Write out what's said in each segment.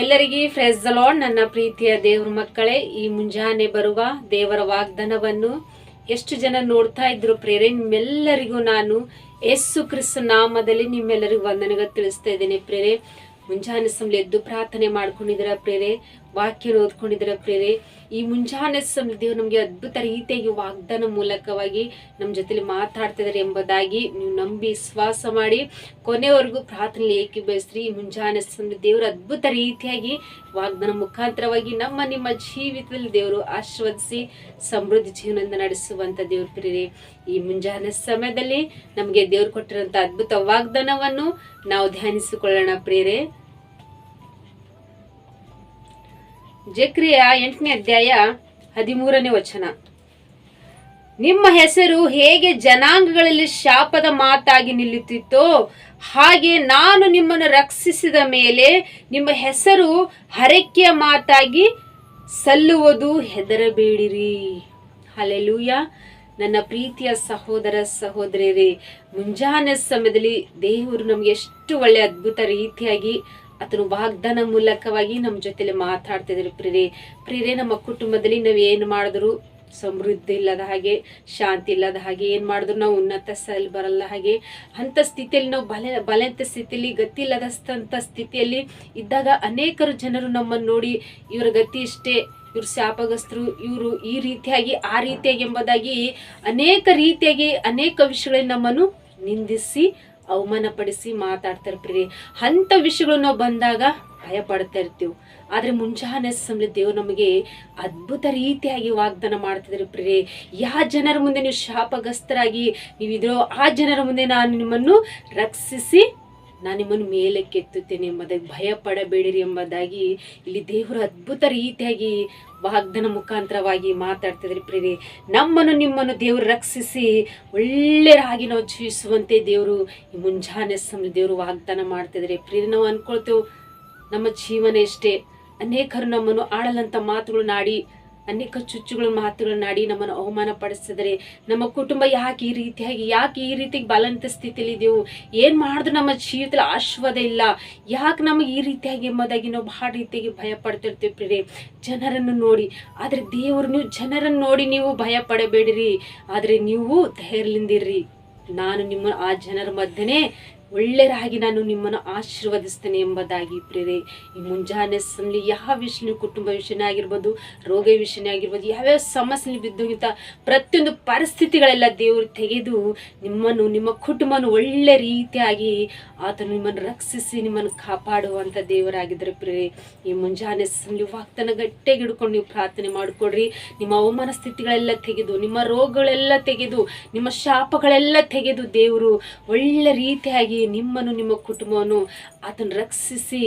ಎಲ್ಲರಿಗೆ fresh lord ನನ್ನ ಪ್ರೀತಿಯ ದೇವ್ರ ಮಕ್ಕಳೇ, ಈ ಮುಂಜಾನೆ ಬರುವ ದೇವರ ವಾಗ್ದಾನವನ್ನು ಎಷ್ಟು ಜನ ನೋಡ್ತಾ ಇದ್ರು ಪ್ರೇರೆ, ನಿಮ್ಮೆಲ್ಲರಿಗೂ ನಾನು ಯೇಸು ಕ್ರಿಸ್ತ ನಾಮದಲ್ಲಿ ನಿಮ್ಮೆಲ್ಲರಿಗೂ ವಂದನೆಗ ತಿಳಿಸ್ತಾ ಇದ್ದೇನೆ ಪ್ರೇರೆ. ಮುಂಜಾನೆ ಸಮಯ ಎದ್ದು ಪ್ರಾರ್ಥನೆ ಮಾಡ್ಕೊಂಡಿದ್ದೀರ ಪ್ರೇರೆ? ವಾಕ್ಯ ಓದ್ಕೊಂಡಿದ್ದೀರ ಪ್ರೇರೆ ಈ ಮುಂಜಾನೆ ಸಮಯ ನಮಗೆ ಅದ್ಭುತ ರೀತಿಯಾಗಿ ವಾಗ್ದಾನ ಮೂಲಕವಾಗಿ ನಮ್ಮ ಜೊತೆಲಿ ಮಾತಾಡ್ತಿದ್ದಾರೆ ಎಂಬುದಾಗಿ ನೀವು ನಂಬಿ ವಿಶ್ವಾಸ ಮಾಡಿ, ಕೊನೆವರೆಗೂ ಪ್ರಾರ್ಥನೆ ಏಕೆ ಬಯಸ್ರಿ, ಈ ಮುಂಜಾನೆ ಸಮಯ ದೇವರು ಅದ್ಭುತ ರೀತಿಯಾಗಿ ವಾಗ್ದಾನ ಮುಖಾಂತರವಾಗಿ ನಮ್ಮ ನಿಮ್ಮ ಜೀವಿತದಲ್ಲಿ ದೇವರು ಆಶೀರ್ವದಿಸಿ ಸಮೃದ್ಧಿ ಜೀವನದಿಂದ ನಡೆಸುವಂತ ದೇವ್ರ ಪ್ರೇರೆ ಈ ಮುಂಜಾನೆ ಸಮಯದಲ್ಲಿ ನಮಗೆ ದೇವರು ಕೊಟ್ಟಿರುವಂತ ಅದ್ಭುತ ವಾಗ್ದಾನವನ್ನು ನಾವು ಧ್ಯಾನಿಸಿಕೊಳ್ಳೋಣ ಪ್ರೇರೆ ಜಕ್ರಿಯ ಎಂಟನೇ ಅಧ್ಯಾಯ ಹದಿಮೂರನೇ ವಚನ. ನಿಮ್ಮ ಹೆಸರು ಹೇಗೆ ಜನಾಂಗಗಳಲ್ಲಿ ಶಾಪದ ಮಾತಾಗಿ ನಿಲ್ಲುತ್ತಿತ್ತೋ ಹಾಗೆ ನಾನು ನಿಮ್ಮನ್ನು ರಕ್ಷಿಸಿದ ಮೇಲೆ ನಿಮ್ಮ ಹೆಸರು ಹರಕೆಯ ಮಾತಾಗಿ ಸಲ್ಲುವುದು ಹೆದರಬೇಡಿರಿ. ಹಲೆಲೂಯ ನನ್ನ ಪ್ರೀತಿಯ ಸಹೋದರ ಸಹೋದರಿಯರೇ, ಮುಂಜಾನೆ ಸಮಯದಲ್ಲಿ ದೇವರು ನಮಗೆ ಎಷ್ಟು ಒಳ್ಳೆ ಅದ್ಭುತ ರೀತಿಯಾಗಿ ಆತನು ವಾಗ್ದಾನ ಮೂಲಕವಾಗಿ ನಮ್ಮ ಜೊತೆಲಿ ಮಾತಾಡ್ತಿದ್ರು ಪ್ರಿರೇ ಪ್ರಿರೇ ನಮ್ಮ ಕುಟುಂಬದಲ್ಲಿ ನಾವು ಏನು ಮಾಡಿದ್ರು? ಸಮೃದ್ಧಿ ಇಲ್ಲದ ಹಾಗೆ, ಶಾಂತಿ ಇಲ್ಲದ ಹಾಗೆ ಏನು ಮಾಡಿದ್ರು? ನಾವು ಉನ್ನತ ಸ್ಥಳ ಬರಲ್ಲ ಹಾಗೆ. ಅಂಥ ಸ್ಥಿತಿಯಲ್ಲಿ ನಾವು ಬಲ, ಬಲಂತ ಸ್ಥಿತಿಯಲ್ಲಿ, ಗತಿ ಇಲ್ಲದಂಥ ಸ್ಥಿತಿಯಲ್ಲಿ ಇದ್ದಾಗ ಅನೇಕರು ಜನರು ನಮ್ಮನ್ನು ನೋಡಿ ಇವರ ಗತಿ ಇಷ್ಟೇ, ಇವ್ರು ಶಾಪಗಸ್ತರು ಇವರು ಈ ರೀತಿಯಾಗಿ, ಆ ರೀತಿಯಾಗಿ ಎಂಬುದಾಗಿ ಅನೇಕ ರೀತಿಯಾಗಿ ಅನೇಕ ವಿಷಯಗಳಲ್ಲಿ ನಮ್ಮನ್ನು ನಿಂದಿಸಿ ಅವಮಾನಪಡಿಸಿ ಮಾತಾಡ್ತಾರೆ ಪ್ರಿಯೆ ಅಂಥ ವಿಷಯಗಳು ನಾವು ಬಂದಾಗ ಭಯ ಪಡ್ತಾ ಇರ್ತೀವಿ. ಆದ್ರೆ ಮುಂಜಾನೆ ಸಮಯ ದೇವ್ರು ನಮಗೆ ಅದ್ಭುತ ರೀತಿಯಾಗಿ ವಾಗ್ದಾನ ಮಾಡ್ತಿದ್ರು ಪ್ರಿಯೇ ಯಾವ ಜನರ ಮುಂದೆ ನೀವು ಶಾಪಗ್ರಸ್ತರಾಗಿ ನೀವು ಇದ್ರೋ ಆ ಜನರ ಮುಂದೆ ನಾನು ನಿಮ್ಮನ್ನು ರಕ್ಷಿಸಿ ನಾನು ನಿಮ್ಮನ್ನು ಮೇಲೆ ಕೆತ್ತುತ್ತೇನೆ ಎಂಬುದಾಗಿ ಭಯ ಪಡಬೇಡಿರಿ ಎಂಬುದಾಗಿ ಇಲ್ಲಿ ದೇವರು ಅದ್ಭುತ ರೀತಿಯಾಗಿ ವಾಗ್ದನ ಮುಖಾಂತರವಾಗಿ ಮಾತಾಡ್ತಿದ್ರಿ ಪ್ರೇರಿ ನಮ್ಮನ್ನು ನಿಮ್ಮನ್ನು ದೇವರು ರಕ್ಷಿಸಿ ಒಳ್ಳೆಯರಾಗಿ ನಾವು ಜೀವಿಸುವಂತೆ ದೇವರು ಈ ಮುಂಜಾನೆ ಸಮಯ ದೇವರು ವಾಗ್ದಾನ ಮಾಡ್ತಿದ್ರಿ ಪ್ರೇರಿ ನಾವು ಅನ್ಕೊಳ್ತೇವೆ ನಮ್ಮ ಜೀವನ ಎಷ್ಟೇ, ಅನೇಕರು ನಮ್ಮನ್ನು ಆಡಲಂತ ಮಾತುಗಳು ನಾಡಿ ಅನೇಕ ಚುಚ್ಚುಗಳ ಮಾತುಗಳನ್ನಾಡಿ ನಮ್ಮನ್ನು ಅವಮಾನ ಪಡಿಸಿದರೆ ನಮ್ಮ ಕುಟುಂಬ ಯಾಕೆ ಈ ರೀತಿಯಾಗಿ, ಯಾಕೆ ಈ ರೀತಿಗೆ ಬಲಂತ ಸ್ಥಿತಿಯಲ್ಲಿ ಏನು ಮಾಡಿದ್ರು ನಮ್ಮ ಜೀವಿತದಲ್ಲಿ ಆಶ್ವಾದ ಇಲ್ಲ. ಯಾಕೆ ನಮಗೆ ಈ ರೀತಿಯಾಗಿ ಎಂಬುದಾಗಿ ನಾವು ಬಹಳ ರೀತಿಯಾಗಿ ಭಯ ಪಡ್ತಿರ್ತೀವಿ ಪ್ರಿಯರೇ. ಜನರನ್ನು ನೋಡಿ. ಆದರೆ ದೇವರು ನೀವು ಜನರನ್ನು ನೋಡಿ ನೀವು ಭಯ ಪಡಬೇಡಿರಿ. ಆದರೆ ನೀವು ಧೈರ್ಯದಿಂದಿರ್ರಿ ನಾನು ನಿಮ್ಮ ಆ ಜನರ ಮಧ್ಯೆನೇ ಒಳ್ಳೆಯರಾಗಿ ನಾನು ನಿಮ್ಮನ್ನು ಆಶೀರ್ವದಿಸ್ತೇನೆ ಎಂಬುದಾಗಿ ಪ್ರೇರೆ ಈ ಮುಂಜಾನೆ ಸಮಲಿ ಯಾವ ವಿಷಯ ಕುಟುಂಬ ವಿಷಯನೇ ಆಗಿರ್ಬೋದು, ರೋಗ ವಿಷಯನೇ ಆಗಿರ್ಬೋದು, ಯಾವ್ಯಾವ ಸಮಸ್ಯೆ ಬಿದ್ದೋಗಿಂತ ಪ್ರತಿಯೊಂದು ಪರಿಸ್ಥಿತಿಗಳೆಲ್ಲ ದೇವರು ತೆಗೆದು ನಿಮ್ಮನ್ನು, ನಿಮ್ಮ ಕುಟುಂಬವನ್ನು ಒಳ್ಳೆ ರೀತಿಯಾಗಿ ಆತನು ನಿಮ್ಮನ್ನು ರಕ್ಷಿಸಿ, ನಿಮ್ಮನ್ನು ಕಾಪಾಡುವಂಥ ದೇವರಾಗಿದ್ದರೆ ಪ್ರೇರೆ ಈ ಮುಂಜಾನೆ ಸಮಲಿ ವಾಕ್ತನ ಗಟ್ಟಿಯಾಗಿ ಹಿಡ್ಕೊಂಡು ನೀವು ಪ್ರಾರ್ಥನೆ ಮಾಡಿಕೊಡ್ರಿ. ನಿಮ್ಮ ಅವಮಾನ ಸ್ಥಿತಿಗಳೆಲ್ಲ ತೆಗೆದು, ನಿಮ್ಮ ರೋಗಗಳೆಲ್ಲ ತೆಗೆದು, ನಿಮ್ಮ ಶಾಪಗಳೆಲ್ಲ ತೆಗೆದು ದೇವರು ಒಳ್ಳೆ ರೀತಿಯಾಗಿ ನಿಮ್ಮನ್ನು, ನಿಮ್ಮ ಕುಟುಂಬವನ್ನು ಆತನ ರಕ್ಷಿಸಿ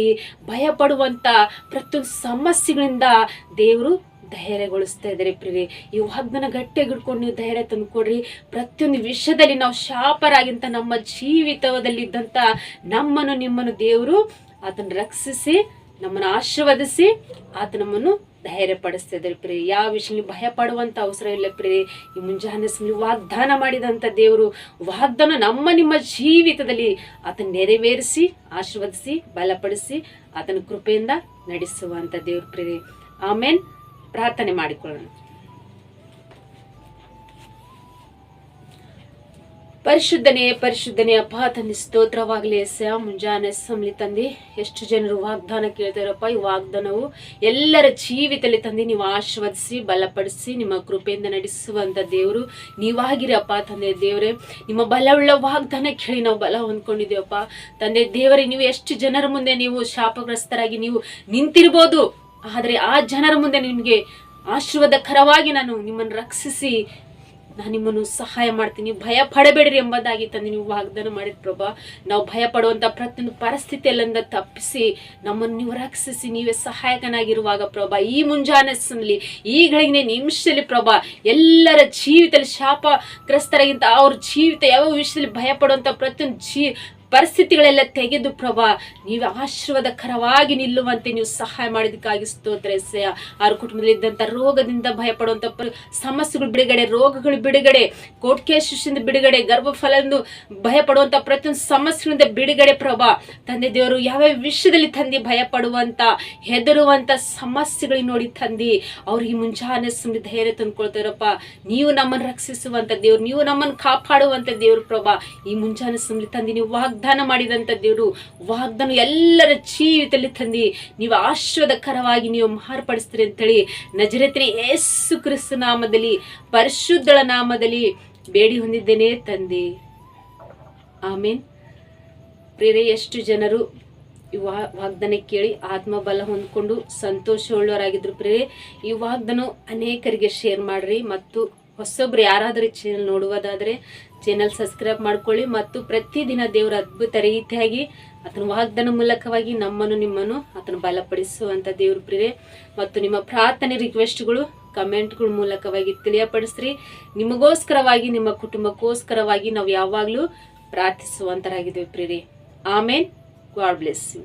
ಭಯಪಡುವಂಥ ಪ್ರತಿಯೊಂದು ಸಮಸ್ಯೆಗಳಿಂದ ದೇವರು ಧೈರ್ಯಗೊಳಿಸ್ತಾ ಇದ್ದಾರೆ ಪ್ರಿಯರಿ. ಈ ವಾಗ್ದನ ಹಿಡ್ಕೊಂಡು ನೀವು ಧೈರ್ಯ ತಂದುಕೊಡ್ರಿ. ಪ್ರತಿಯೊಂದು ವಿಷಯದಲ್ಲಿ ನಾವು ಶಾಪರಾಗಿಂತ ನಮ್ಮ ಜೀವಿತದಲ್ಲಿದ್ದಂಥ ನಮ್ಮನ್ನು, ನಿಮ್ಮನ್ನು ದೇವರು ಆತನ ರಕ್ಷಿಸಿ ನಮ್ಮನ್ನು ಆಶೀರ್ವದಿಸಿ ಆತ ನಮ್ಮನ್ನು ಧೈರ್ಯ ಪಡಿಸ್ತಾ ಇದ್ದಾರೆ ಪ್ರಿಯ. ಯಾವ ವಿಷಯ ಭಯ ಪಡುವಂತ ಅವಸರ ಇಲ್ಲ ಪ್ರೇ ಈ ಮುಂಜಾನೆ ಸಮಯ ವಾಗ್ದಾನ ಮಾಡಿದಂಥ ದೇವರು, ವಾಗ್ದಾನ ನಮ್ಮ, ನಿಮ್ಮ ಜೀವಿತದಲ್ಲಿ ಆತನ ನೆರವೇರಿಸಿ, ಆಶೀರ್ವದಿಸಿ, ಬಲಪಡಿಸಿ ಆತನ ಕೃಪೆಯಿಂದ ನಡೆಸುವಂಥ ದೇವ್ರ ಪ್ರೇ ಆಮೇನ್. ಪ್ರಾರ್ಥನೆ ಮಾಡಿಕೊಳ್ಳೋಣ. ಪರಿಶುದ್ಧನೇ ಪರಿಶುದ್ಧನೇ ಅಪ್ಪ, ತಂದೆ ಸ್ತೋತ್ರವಾಗಲಿ ಎಸ ಮುಂಜಾನೆ ಸಂಲಿ ತಂದೆ. ಎಷ್ಟು ಜನರು ವಾಗ್ದಾನ ಕೇಳ್ತಾರಪ್ಪ, ಈ ವಾಗ್ದಾನವು ಎಲ್ಲರ ಜೀವಿತದಲ್ಲಿ ತಂದೆ. ನೀವು ಆಶೀರ್ವದಿಸಿ, ಬಲಪಡಿಸಿ, ನಿಮ್ಮ ಕೃಪೆಯಿಂದ ನಡೆಸುವಂತ ದೇವರು ನೀವಾಗಿರಪ್ಪ ತಂದೆ ದೇವರೇ. ನಿಮ್ಮ ಬಲವುಳ್ಳ ವಾಗ್ದಾನ ಕೇಳಿ ನಾವು ಬಲ ಹೊಂದ್ಕೊಂಡಿದ್ದೇವಪ್ಪ. ತಂದೆ ದೇವರೇ, ನೀವು ಎಷ್ಟು ಜನರ ಮುಂದೆ ನೀವು ಶಾಪಗ್ರಸ್ತರಾಗಿ ನೀವು ನಿಂತಿರ್ಬೋದು. ಆದರೆ ಆ ಜನರ ಮುಂದೆ ನಿಮಗೆ ಆಶೀರ್ವಾದಕರವಾಗಿ ನಾನು ನಿಮ್ಮನ್ನು ರಕ್ಷಿಸಿ ನಾನು ನಿಮ್ಮನ್ನು ಸಹಾಯ ಮಾಡ್ತೀನಿ. ಭಯ ಪಡಬೇಡ್ರಿ ಎಂಬುದಾಗಿ ತಂದು ನೀವು ವಾಗ್ದಾನ ಮಾಡಿದ ಪ್ರಭಾ. ನಾವು ಭಯ ಪಡುವಂಥ ಪ್ರತಿಯೊಂದು ಪರಿಸ್ಥಿತಿಯಲ್ಲಿಂದ ತಪ್ಪಿಸಿ, ನಮ್ಮನ್ನು ನೀವು ರಕ್ಷಿಸಿ, ನೀವೇ ಸಹಾಯಕನಾಗಿರುವಾಗ ಪ್ರಭಾ, ಈ ಮುಂಜಾನೆ ಸಮಲಿ ಈ ಗಳಿಗಿನ ನಿಮಿಷದಲ್ಲಿ ಪ್ರಭಾ, ಎಲ್ಲರ ಜೀವಿತದಲ್ಲಿ ಶಾಪಗ್ರಸ್ತರಾಗಿಂತ ಅವ್ರ ಜೀವಿತ ಯಾವ ವಿಷಯದಲ್ಲಿ ಭಯ ಪಡುವಂಥ ಪ್ರತಿಯೊಂದು ಜೀ ಪರಿಸ್ಥಿತಿಗಳೆಲ್ಲ ತೆಗೆದು ಪ್ರಭಾ, ನೀವು ಆಶೀರ್ವಾದಕರವಾಗಿ ನಿಲ್ಲುವಂತೆ ನೀವು ಸಹಾಯ ಮಾಡಿದಕ್ಕಾಗಿ ಸ್ತೋತ್ರ ಎಸೆಯ ಅವ್ರ ಕುಟುಂಬದಲ್ಲಿ ಇದ್ದಂಥ ರೋಗದಿಂದ ಭಯಪಡುವಂಥ ಸಮಸ್ಯೆಗಳು ಬಿಡುಗಡೆ, ರೋಗಗಳು ಬಿಡುಗಡೆ ಕೋಟ್ಕೆ ಶಿಷ್ಯದಿಂದ ಬಿಡುಗಡೆ, ಗರ್ಭಫಲದಿಂದ ಭಯಪಡುವಂಥ ಪ್ರತಿಯೊಂದು ಸಮಸ್ಯೆಗಳಿಂದ ಬಿಡುಗಡೆ ಪ್ರಭಾ. ತಂದೆ ದೇವರು, ಯಾವ್ಯಾವ ವಿಷಯದಲ್ಲಿ ತಂದೆ ಭಯಪಡುವಂಥ ಹೆದರುವಂಥ ಸಮಸ್ಯೆಗಳಿಗೆ ನೋಡಿ ತಂದೆ ಅವ್ರಿಗೆ ಮುಂಜಾನೆ ಸುಮ್ಮನೆ ಧೈರ್ಯ ತಂದುಕೊಳ್ತಾರಪ್ಪ. ನೀವು ನಮ್ಮನ್ನು ರಕ್ಷಿಸುವಂಥ ದೇವ್ರು, ನೀವು ನಮ್ಮನ್ನು ಕಾಪಾಡುವಂಥ ದೇವ್ರು ಪ್ರಭಾ. ಈ ಮುಂಜಾನೆ ಸುಮ್ಮನೆ ತಂದೆ, ನೀವು ವಾಗ್ದಾನ ಮಾಡಿದಂಥ ದೇವರು ವಾಗ್ದಾನ ಎಲ್ಲರ ಜೀವಿತದಲ್ಲಿ ತಂದು. ನೀವು ಆಶ್ವದಕರವಾಗಿ ನೀವು ಮಾರ್ಪಡಿಸ್ತೀರಿ ಅಂತೇಳಿ ನಜರತ್ರಿ ಯೇಸು ಕ್ರಿಸ್ತ ನಾಮದಲ್ಲಿ, ಪರಿಶುದ್ಧಳ ನಾಮದಲ್ಲಿ ಬೇಡಿ ಹೊಂದಿದ್ದೇನೆ ತಂದೆ. ಆಮೇನ್. ಪ್ರೇರೆ ಎಷ್ಟು ಜನರು ಈ ವಾ ವಾಗ್ದಾನ ಕೇಳಿ ಆತ್ಮಬಲ ಹೊಂದ್ಕೊಂಡು ಸಂತೋಷವುಳ್ಳವರಾಗಿದ್ರು ಪ್ರೇರೆ ಈ ವಾಗ್ದಾನ ಅನೇಕರಿಗೆ ಶೇರ್ ಮಾಡ್ರಿ ಮತ್ತು ಹೊಸೊಬ್ರು ಯಾರಾದರೂ ಚಾನಲ್ ನೋಡುವುದಾದರೆ ಚಾನಲ್ ಸಬ್ಸ್ಕ್ರೈಬ್ ಮಾಡ್ಕೊಳ್ಳಿ ಮತ್ತು ಪ್ರತಿದಿನ ದೇವರ ಅದ್ಭುತ ರೀತಿಯಾಗಿ ಆತನ ವಾಗ್ದಾನ ಮೂಲಕವಾಗಿ ನಮ್ಮನ್ನು ನಿಮ್ಮನ್ನು ಆತನ ಬಲಪಡಿಸುವಂಥ ದೇವ್ರ ಪ್ರಿಯೆ ಮತ್ತು ನಿಮ್ಮ ಪ್ರಾರ್ಥನೆ ರಿಕ್ವೆಸ್ಟ್ಗಳು ಕಮೆಂಟ್ಗಳ ಮೂಲಕವಾಗಿ ತಿಳಿಯಪಡಿಸ್ರಿ. ನಿಮಗೋಸ್ಕರವಾಗಿ, ನಿಮ್ಮ ಕುಟುಂಬಕ್ಕೋಸ್ಕರವಾಗಿ ನಾವು ಯಾವಾಗಲೂ ಪ್ರಾರ್ಥಿಸುವಂತರಾಗಿದ್ದೇವೆ ಪ್ರಿಯರಿ. ಆಮೇನ್. God bless you